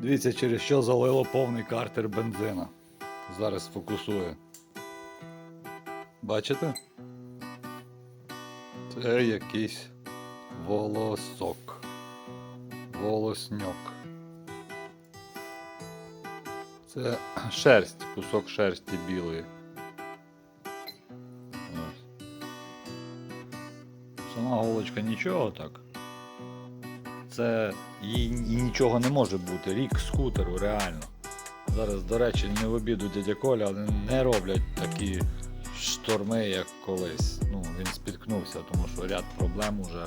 Дивіться, через що залило повний картер бензина. Зараз фокусує. Бачите? Це якийсь волосок. Волосньок. Це шерсть, кусок шерсті білої. Сама голочка нічого так. Це і, і нічого не може бути. Рік скутеру, реально. Зараз, до речі, не в обіду дядя Коля, але не роблять такі шторми, як колись. Ну, він спіткнувся, тому що ряд проблем уже,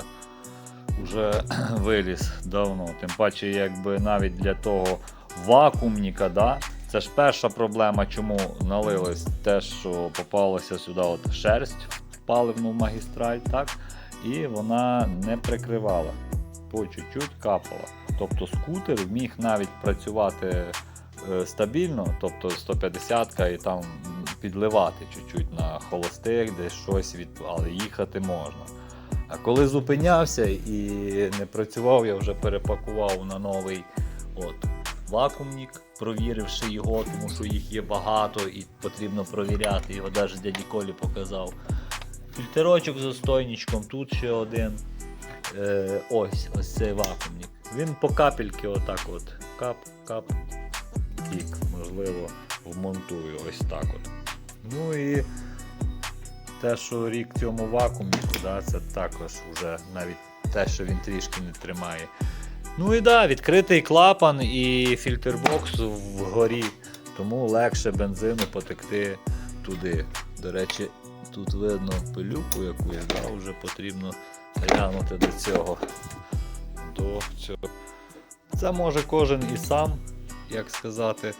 уже виліз давно. Тим паче, якби навіть для того вакуумніка, да, це ж перша проблема, чому налилось те, що попалося сюди от шерсть в паливну магістраль, так? І вона не прикривала по чуть-чуть капала. Тобто скутер міг навіть працювати е, стабільно, тобто 150 і там підливати чуть-чуть на холостих, десь щось від, але їхати можна. А коли зупинявся і не працював, я вже перепакував на новий от, вакуумник, провіривши його, тому що їх є багато і потрібно провіряти. Його навіть дяді Колі показав. Фільтерочок з остойничком, тут ще один. Е, ось ось цей вакуумник. Він по капельки отак от. Кап, кап, тік, можливо, вмонтую ось так от. Ну і те, що рік цьому вакуумнику, да, це також вже навіть те, що він трішки не тримає. Ну і да, відкритий клапан і фільтрбокс вгорі, тому легше бензину потекти туди. До речі, тут видно пилюку якусь, да, вже потрібно глянути до цього. До цього. Це може кожен і сам, як сказати,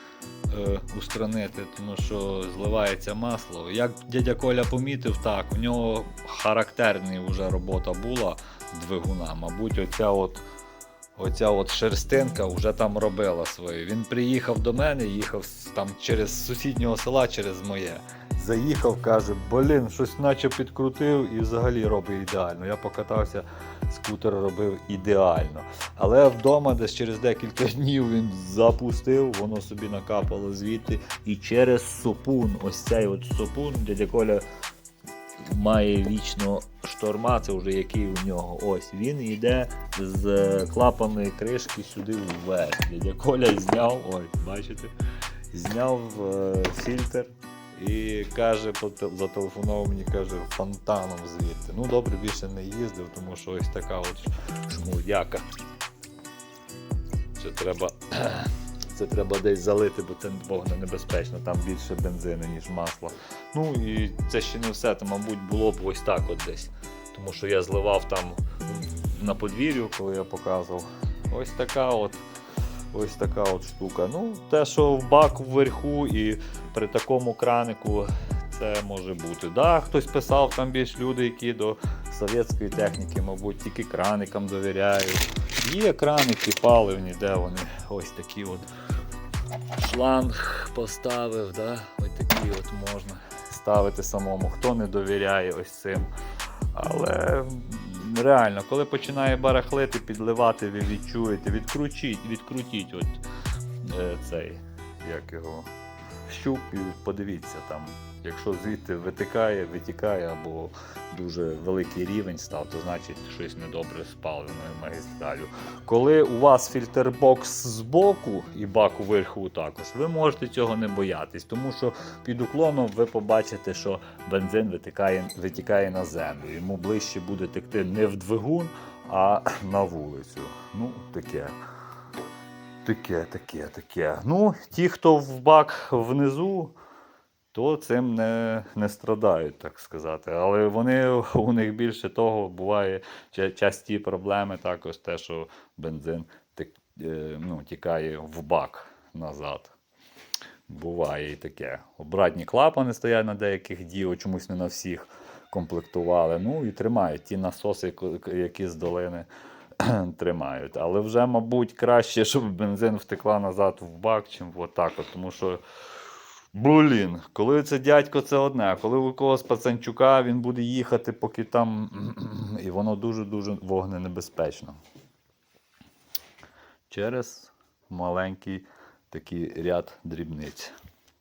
е, устранити, тому що зливається масло. Як дядя Коля помітив, так, у нього характерна вже робота була двигуна. Мабуть, оця от. Оця от шерстинка вже там робила своє. Він приїхав до мене, їхав там через сусіднього села, через моє. Заїхав, каже, блін, щось наче підкрутив і взагалі робить ідеально. Я покатався, скутер робив ідеально. Але вдома десь через декілька днів він запустив, воно собі накапало звідти. І через сопун, ось цей от сопун, дядя Коля має вічно шторма, це вже який у нього. Ось він йде з клапаної кришки сюди вверх. Дядя Коля зняв, ой, бачите, зняв е, фільтр і каже, зателефонував мені, каже, фонтаном звідти. Ну добре, більше не їздив, тому що ось така от шмурдяка. Це треба. Це треба десь залити, бо це вогненебезпечно, там більше бензину, ніж масла. Ну і це ще не все, то, мабуть, було б ось так от десь. Тому що я зливав там на подвір'ю, коли я показував. Ось така от. Ось така от штука. Ну, те, що в бак вверху і при такому кранику це може бути. Да, хтось писав там більш люди, які до совєтської техніки, мабуть, тільки краникам довіряють. Є краники паливні, де вони ось такі от шланг поставив, да? ось такі от можна ставити самому, хто не довіряє ось цим. Але реально, коли починає барахлити, підливати, ви відчуєте, відкрутіть, відкрутіть от, е, цей, як його, щуп і подивіться там. Якщо звідти витикає, витікає або дуже великий рівень став, то значить щось недобре з паливною магістралю. Коли у вас фільтрбокс збоку і бак вверху також, ви можете цього не боятись, тому що під уклоном ви побачите, що бензин витікає, витікає на землю. Йому ближче буде текти не в двигун, а на вулицю. Ну, таке. Таке, таке, таке. Ну, ті, хто в бак внизу, то цим не, не страдають, так сказати. Але вони у них більше того буває часті проблеми, також те, що бензин тек, е, ну, тікає в бак назад. Буває і таке. Обратні клапани стоять на деяких діо, чомусь не на всіх комплектували. Ну і тримають ті насоси, які з долини тримають. Але вже, мабуть, краще, щоб бензин втекла назад в бак, чим отак. От, тому що. Блін, коли це дядько, це одне, а коли у когось пацанчука він буде їхати, поки там. І воно дуже-дуже вогненебезпечно. Через маленький такий ряд дрібниць.